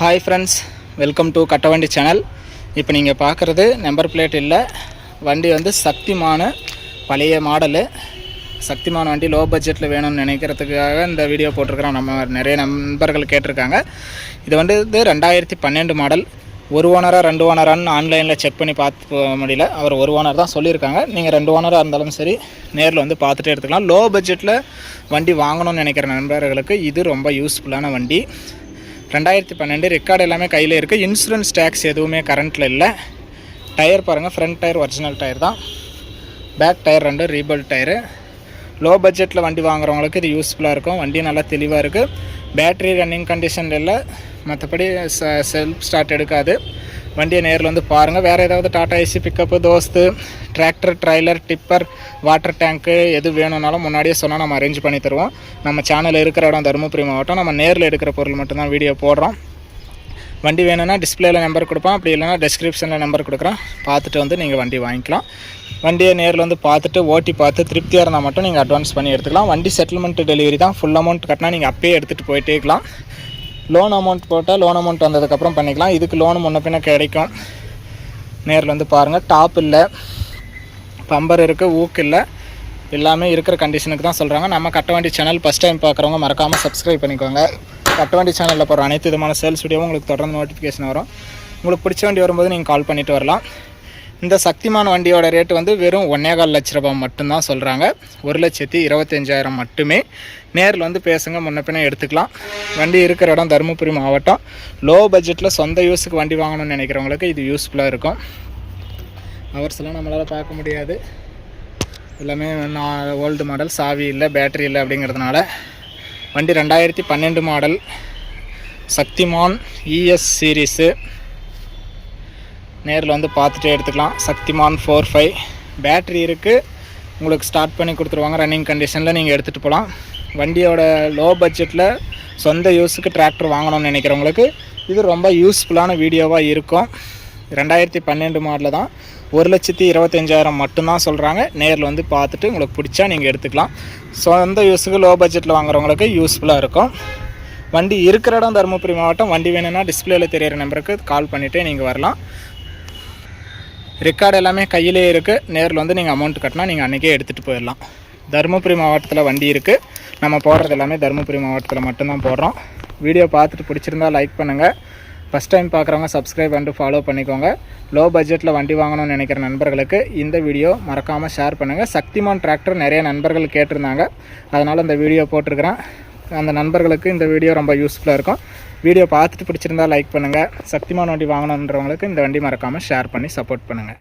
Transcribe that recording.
Hi friends welcome to Kattavandi channel இப்போ நீங்கள் பார்க்குறது நம்பர் பிளேட் இல்லை. வண்டி வந்து சக்திமான பழைய மாடலு சக்திமான வண்டி லோ பட்ஜெட்டில் வேணும்னு நினைக்கிறதுக்காக இந்த வீடியோ போட்டிருக்கிறோம். நம்ம நிறைய நண்பர்கள் கேட்டிருக்காங்க. இது வந்து இது ரெண்டாயிரத்தி பன்னெண்டு மாடல் ஒரு ஓனராக ரெண்டு ஓனரான்னு ஆன்லைனில் செக் பண்ணி பார்த்து போக முடியல. அவர் ஒரு ஓனர் தான் சொல்லியிருக்காங்க. நீங்கள் ரெண்டு ஓனராக இருந்தாலும் சரி நேரில் வந்து பார்த்துட்டு எடுத்துக்கலாம். லோ பட்ஜெட்டில் வண்டி வாங்கணும்னு நினைக்கிற நண்பர்களுக்கு இது ரொம்ப யூஸ்ஃபுல்லான வண்டி. ரெண்டாயிரத்தி பன்னெண்டு ரெக்கார்டு எல்லாமே கையில் இருக்குது இன்சூரன்ஸ் டேக்ஸ் எதுவுமே கரண்ட்டில் இல்லை. டயர் பாருங்கள் ஃப்ரண்ட் டயர் ஒரிஜினல் டயர் தான். பேக் டயர் ரெண்டு ரீபல் டயரு லோ பட்ஜெட்டில் வண்டி வாங்குறவங்களுக்கு இது யூஸ்ஃபுல்லாக இருக்கும். வண்டி நல்லா தெளிவாக இருக்குது பேட்ரி ரன்னிங் கண்டிஷன் இல்லை. மற்றபடி ச செல்ஃப் ஸ்டார்ட் எடுக்காது. வண்டியை நேரில் வந்து பாருங்கள் வேறு ஏதாவது Tata AC pickup Dost tractor trailer tipper water tank எது வேணும்னாலும் முன்னாடியே சொன்னால் நம்ம அரேஞ்ச் பண்ணி தருவோம். நம்ம சேனல் இருக்கிற இடம் தருமபுரி மாவட்டம். நம்ம நேரில் எடுக்கிற பொருள் மட்டும்தான் வீடியோ போடுறோம். வண்டி வேணும்னா டிஸ்பிளேல நம்பர் கொடுப்போம். அப்படி இல்லைனா டிஸ்கிரிப்ஷனில் நம்பர் கொடுக்குறோம். பார்த்துட்டு வந்து நீங்கள் வண்டி வாங்கிக்கலாம். வண்டியை நேரில் வந்து பார்த்துட்டு ஓட்டி பார்த்து திருப்தியாக இருந்தால் மட்டும் நீங்கள் அட்வான்ஸ் பண்ணி எடுத்துக்கலாம். வண்டி செட்டில்மெண்ட் டெலிவரி தான். ஃபுல் அமௌண்ட் கட்டினா நீங்கள் அப்பயே எடுத்துகிட்டு போயிட்டே இருக்கலாம். லோன் அமௌண்ட் போட்டால் லோன் அமௌண்ட் வந்ததுக்கப்புறம் பண்ணிக்கலாம். இதுக்கு லோன் முன்ன பின்ன கிடைக்கும். நேரில் வந்து பாருங்கள் டாப் இல்லை. பம்பர் இருக்குது ஊக்கு இல்லை. எல்லாமே இருக்கிற கண்டிஷனுக்கு தான் சொல்கிறாங்க நம்ம கட்டவண்டி சேனல் ஃபஸ்ட் டைம் பார்க்குறவங்க மறக்காமல் சப்ஸ்கிரைப் பண்ணிக்கோங்க. கட்டவண்டி சேனலில் போகிற அனைத்து விதமான சேல்ஸ் வீடியோவும் உங்களுக்கு தொடர்ந்து நோட்டிஃபிகேஷன் வரும். உங்களுக்கு பிடிச்ச வண்டி வரும்போது நீங்கள் கால் பண்ணிவிட்டு வரலாம். இந்த சக்திமான் வண்டியோட ரேட்டு வந்து வெறும் ஒன்றே கால் லட்ச ரூபாய் மட்டும்தான் சொல்கிறாங்க ஒரு லட்சத்தி இருபத்தஞ்சாயிரம் மட்டுமே. நேரில் வந்து பேசுங்க முன்னப்பினே எடுத்துக்கலாம். வண்டி இருக்கிற இடம் தருமபுரி மாவட்டம். லோ பட்ஜெட்டில் சொந்த யூஸுக்கு வண்டி வாங்கணும்னு நினைக்கிறவங்களுக்கு இது யூஸ்ஃபுல்லாக இருக்கும். ஹவர்ஸ்லாம் நம்மளால் பார்க்க முடியாது. எல்லாமே நான் ஓல்டு மாடல் சாவி இல்லை பேட்டரி இல்லை அப்படிங்கிறதுனால. வண்டி ரெண்டாயிரத்தி பன்னெண்டு மாடல் சக்திமான் இஎஸ் சீரீஸு நேரில் வந்து பார்த்துட்டே எடுத்துக்கலாம். சக்திமான் ஃபோர் ஃபைவ் பேட்ரி இருக்குது உங்களுக்கு ஸ்டார்ட் பண்ணி கொடுத்துருவாங்க. ரன்னிங் கண்டிஷனில் நீங்கள் எடுத்துகிட்டு போகலாம் வண்டியோட லோ பட்ஜெட்டில் சொந்த யூஸுக்கு டிராக்டர் வாங்கணும்னு நினைக்கிறவங்களுக்கு இது ரொம்ப யூஸ்ஃபுல்லான வீடியோவாக இருக்கும். ரெண்டாயிரத்தி பன்னெண்டு மாடலில் தான் ஒரு லட்சத்தி இருபத்தஞ்சாயிரம் மட்டும்தான் சொல்கிறாங்க நேரில் வந்து பார்த்துட்டு உங்களுக்கு பிடிச்சா நீங்கள் எடுத்துக்கலாம். சொந்த யூஸுக்கு லோ பட்ஜெட்டில் வாங்குறவங்களுக்கு யூஸ்ஃபுல்லாக இருக்கும். வண்டி இருக்கிற இடம் தருமபுரி மாவட்டம். வண்டி வேணும்னா டிஸ்பிளேயில் தெரியிற நம்பருக்கு கால் பண்ணிவிட்டு நீங்கள் வரலாம். ரெக்கார்டு எல்லாமே கையிலே இருக்குது நேரில் வந்து நீங்கள் அமௌண்ட் கட்டினா நீங்கள் அன்றைக்கே எடுத்துகிட்டு போயிடலாம். தருமபுரி மாவட்டத்தில் வண்டி இருக்குது நம்ம போடுறது எல்லாமே தருமபுரி மாவட்டத்தில் மட்டும்தான் போடுறோம். வீடியோ பார்த்துட்டு பிடிச்சிருந்தா லைக் பண்ணுங்கள் ஃபஸ்ட் டைம் பார்க்குறவங்க சப்ஸ்கிரைப் பண்ணிட்டு ஃபாலோ பண்ணிக்கோங்க. லோ பட்ஜெட்டில் வண்டி வாங்கணும்னு நினைக்கிற நண்பர்களுக்கு இந்த வீடியோ மறக்காமல் ஷேர் பண்ணுங்கள் சக்திமான் டிராக்டர் நிறைய நண்பர்கள் கேட்டிருந்தாங்க. அதனால் இந்த வீடியோ போட்டிருக்கிறேன். அந்த நண்பர்களுக்கு இந்த வீடியோ ரொம்ப யூஸ்ஃபுல்லாக இருக்கும். வீடியோ பார்த்துட்டு பிடிச்சிருந்தா லைக் பண்ணுங்கள் சக்திமான் வண்டி வாங்கணுன்றவங்களுக்கு இந்த வண்டி மறக்காமல் ஷேர் பண்ணி சப்போர்ட் பண்ணுங்கள்